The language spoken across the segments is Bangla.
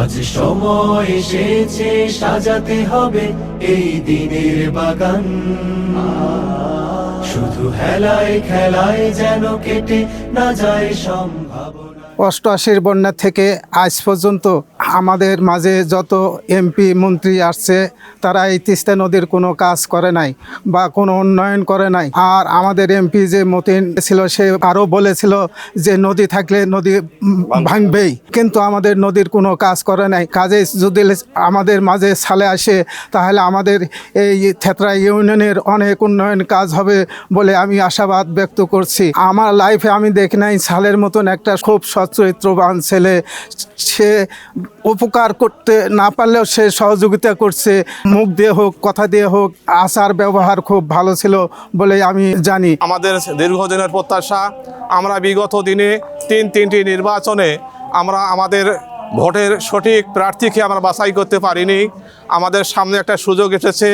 আজ সময় এসেছে, সাজাতে হবে এই দিনের বাগান। শুধু হেলায় খেলায় যেন কেটে না যায় সম্ভাবনা। অষ্টআশির বন্যা থেকে আজ পর্যন্ত আমাদের মাঝে যত এমপি মন্ত্রী আসছে তারা এই তিস্তা নদীর কোনো কাজ করে নাই বা কোনো উন্নয়ন করে নাই। আর আমাদের এমপি যে মতিন ছিল সে আরও বলেছিল যে নদী থাকলে নদী ভাঙবেই। কিন্তু আমাদের নদীর কোনো কাজ করে নাই। কাজে যদি আমাদের মাঝে সালে আসে তাহলে আমাদের এই থেতরা ইউনিয়নের অনেক উন্নয়ন কাজ হবে বলে আমি আশাবাদ ব্যক্ত করছি। আমার লাইফে আমি দেখি নাই সালের মতন একটা খুব সচরিত্রবান ছেলে। সে উপকার করতে না পারলেও সে সহযোগিতা করছে। মুখ দিয়ে হোক, কথা দিয়ে হোক, আচার, ব্যবহার খুব ভালো ছিল বলে আমি জানি। আমাদের দীর্ঘদিনের প্রত্যাশা, আমরা বিগত দিনে তিন তিনটি নির্বাচনে আমরা আমাদের ভোটের সঠিক প্রার্থীকে আমরা বাছাই করতে পারিনি। আমাদের সামনে একটা সুযোগ এসেছে,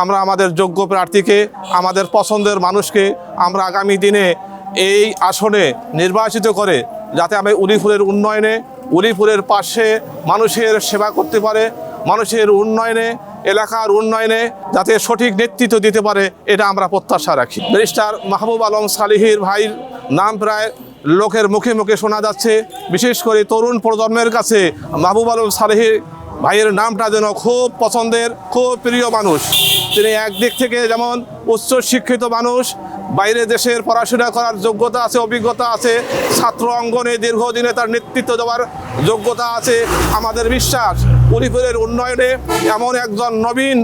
আমরা আমাদের যোগ্য প্রার্থীকে, আমাদের পছন্দের মানুষকে আমরা আগামী দিনে এই আসনে নির্বাচিত করে যাতে আমি উলিপুরের উন্নয়নে উলিপুরের পাশে মানুষের সেবা করতে পারে, মানুষের উন্নয়নে, এলাকার উন্নয়নে যাতে সঠিক নেতৃত্ব দিতে পারে, এটা আমরা প্রত্যাশা রাখি। ব্যারিস্টার মাহবুব আলম সালিহির ভাইয়ের নাম প্রায় লোকের মুখে মুখে শোনা যাচ্ছে। বিশেষ করে তরুণ প্রজন্মের কাছে মাহবুব আলম সালেহির ভাইয়ের নামটা যেন খুব পছন্দের, খুব প্রিয় মানুষ। তিনি একদিক থেকে যেমন উচ্চ শিক্ষিত মানুষ বাইরে দেশের পড়াশোনা করার যোগ্যতা আছে, অভিজ্ঞতা আছে, ছাত্র অঙ্গনে দীর্ঘদিনে তার নেতৃত্ব দেওয়ার যোগ্যতা আছে। আমাদের বিশ্বাস, উলিপুরের উন্নয়নে এমন একজন নবীন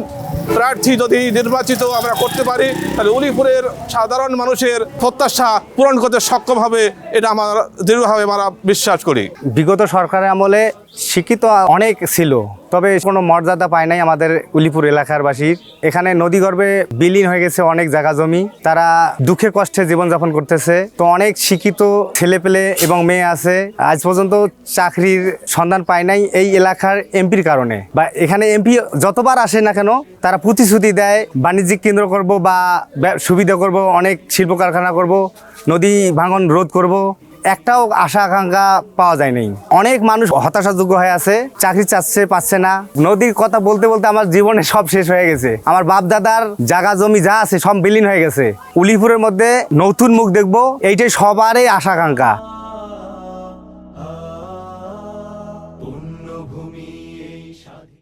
প্রার্থী যদি নির্বাচিত আমরা করতে পারি, তাহলে উলিপুরের সাধারণ মানুষের প্রত্যাশা পূরণ করতে সক্ষম হবে, এটা আমার দৃঢ়ভাবে আমরা বিশ্বাস করি। বিগত সরকারের আমলে শিক্ষিত অনেক ছিল, তবে কোনো মর্যাদা পায় নাই আমাদের উলিপুর এলাকার বাসীর এখানে নদীগর্ভে বিলীন হয়ে গেছে অনেক জায়গা জমি, তারা দুঃখে কষ্টে জীবনযাপন করতেছে। তো অনেক শিক্ষিত ছেলেপেলে এবং মেয়ে আছে, আজ পর্যন্ত চাকরির সন্ধান পায় নাই এই এলাকার এমপির কারণে। বা এখানে এমপি যতবার আসে না কেন, তারা প্রতিশ্রুতি দেয়, বাণিজ্যিক কেন্দ্র করব বা সুবিধা করব, অনেক শিল্প কারখানা করব, নদী ভাঙন রোধ করব। একটাও আশা আকাঙ্ক্ষা পাওয়া যায় নাই অনেক মানুষ হতাশাযোগ্য হয়ে আছে, চাকরি চাচ্ছে, পাচ্ছে না। নদীর কথা বলতে বলতে আমার জীবনে সব শেষ হয়ে গেছে। আমার বাপ দাদার জাগা জমি যা আছে সব বিলীন হয়ে গেছে। উলিপুরের মধ্যে নতুন মুখ দেখব, এইটাই সবারই আশা আকাঙ্ক্ষা।